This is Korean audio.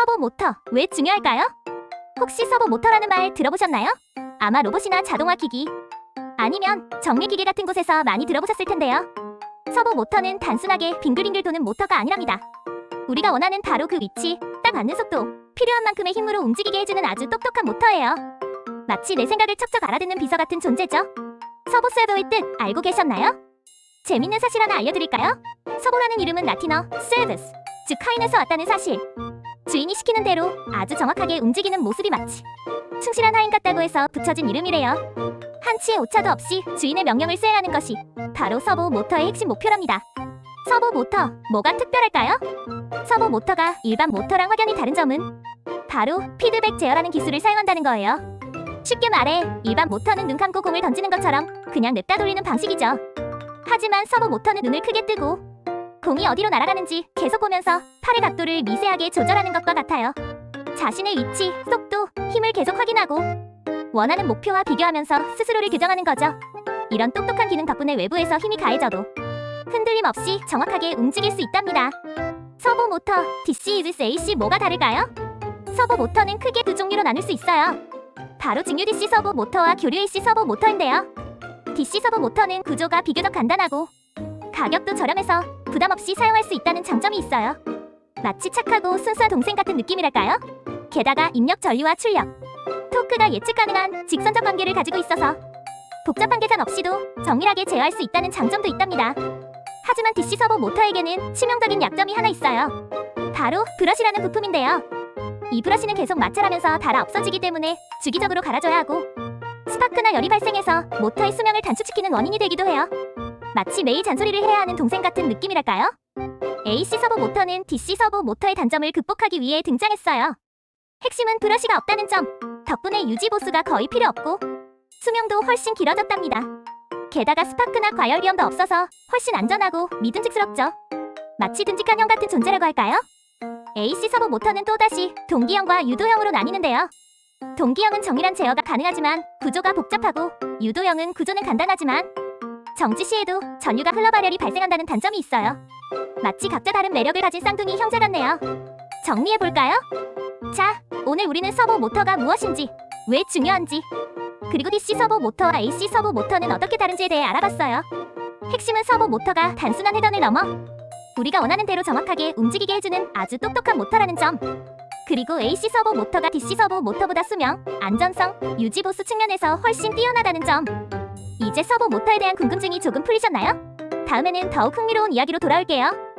서버 모터 왜 중요할까요? 혹시 서버 모터라는 말 들어보셨나요? 아마 로봇이나 자동화 기기 아니면 정밀 기계 같은 곳에서 많이 들어보셨을 텐데요. 서버 모터는 단순하게 빙글빙글 도는 모터가 아니랍니다. 우리가 원하는 바로 그 위치, 딱 맞는 속도, 필요한 만큼의 힘으로 움직이게 해주는 아주 똑똑한 모터예요. 마치 내 생각을 척척 알아듣는 비서 같은 존재죠. 서버 서버의 뜻 알고 계셨나요? 재밌는 사실 하나 알려드릴까요? 서버라는 이름은 라틴어 service, 즉 하인에서 왔다는 사실. 주인이 시키는 대로 아주 정확하게 움직이는 모습이 마치 충실한 하인 같다고 해서 붙여진 이름이래요. 한치의 오차도 없이 주인의 명령을 수행하는 것이 바로 서버 모터의 핵심 목표랍니다. 서버 모터, 뭐가 특별할까요? 서버 모터가 일반 모터랑 확연히 다른 점은 바로 피드백 제어라는 기술을 사용한다는 거예요. 쉽게 말해 일반 모터는 눈 감고 공을 던지는 것처럼 그냥 냅다 돌리는 방식이죠. 하지만 서버 모터는 눈을 크게 뜨고 공이 어디로 날아가는지 계속 보면서 팔의 각도를 미세하게 조절하는 것과 같아요. 자신의 위치, 속도, 힘을 계속 확인하고 원하는 목표와 비교하면서 스스로를 교정하는 거죠. 이런 똑똑한 기능 덕분에 외부에서 힘이 가해져도 흔들림 없이 정확하게 움직일 수 있답니다. 서버 모터, DC vs AC 뭐가 다를까요? 서버 모터는 크게 두 종류로 나눌 수 있어요. 바로 직류 DC 서버 모터와 교류 AC 서버 모터인데요. DC 서버 모터는 구조가 비교적 간단하고 가격도 저렴해서 부담 없이 사용할 수 있다는 장점이 있어요. 마치 착하고 순수한 동생 같은 느낌이랄까요? 게다가 입력 전류와 출력, 토크가 예측 가능한 직선적 관계를 가지고 있어서 복잡한 계산 없이도 정밀하게 제어할 수 있다는 장점도 있답니다. 하지만 DC 서버 모터에게는 치명적인 약점이 하나 있어요. 바로 브러시라는 부품인데요. 이 브러시는 계속 마찰하면서 닳아 없어지기 때문에 주기적으로 갈아줘야 하고 스파크나 열이 발생해서 모터의 수명을 단축시키는 원인이 되기도 해요. 마치 매일 잔소리를 해야 하는 동생 같은 느낌이랄까요? AC 서버 모터는 DC 서버 모터의 단점을 극복하기 위해 등장했어요. 핵심은 브러시가 없다는 점. 덕분에 유지 보수가 거의 필요 없고 수명도 훨씬 길어졌답니다. 게다가 스파크나 과열 위험도 없어서 훨씬 안전하고 믿음직스럽죠. 마치 듬직한 형 같은 존재라고 할까요? AC 서버 모터는 또다시 동기형과 유도형으로 나뉘는데요. 동기형은 정밀한 제어가 가능하지만 구조가 복잡하고 유도형은 구조는 간단하지만 정지 시에도 전류가 흘러 발열이 발생한다는 단점이 있어요. 마치 각자 다른 매력을 가진 쌍둥이 형제 같네요. 정리해 볼까요? 자, 오늘 우리는 서버 모터가 무엇인지, 왜 중요한지, 그리고 DC 서버 모터와 AC 서버 모터는 어떻게 다른지에 대해 알아봤어요. 핵심은 서버 모터가 단순한 회전을 넘어 우리가 원하는 대로 정확하게 움직이게 해주는 아주 똑똑한 모터라는 점. 그리고 AC 서버 모터가 DC 서버 모터보다 수명, 안전성, 유지 보수 측면에서 훨씬 뛰어나다는 점. 이제 서버 모터에 대한 궁금증이 조금 풀리셨나요? 다음에는 더욱 흥미로운 이야기로 돌아올게요.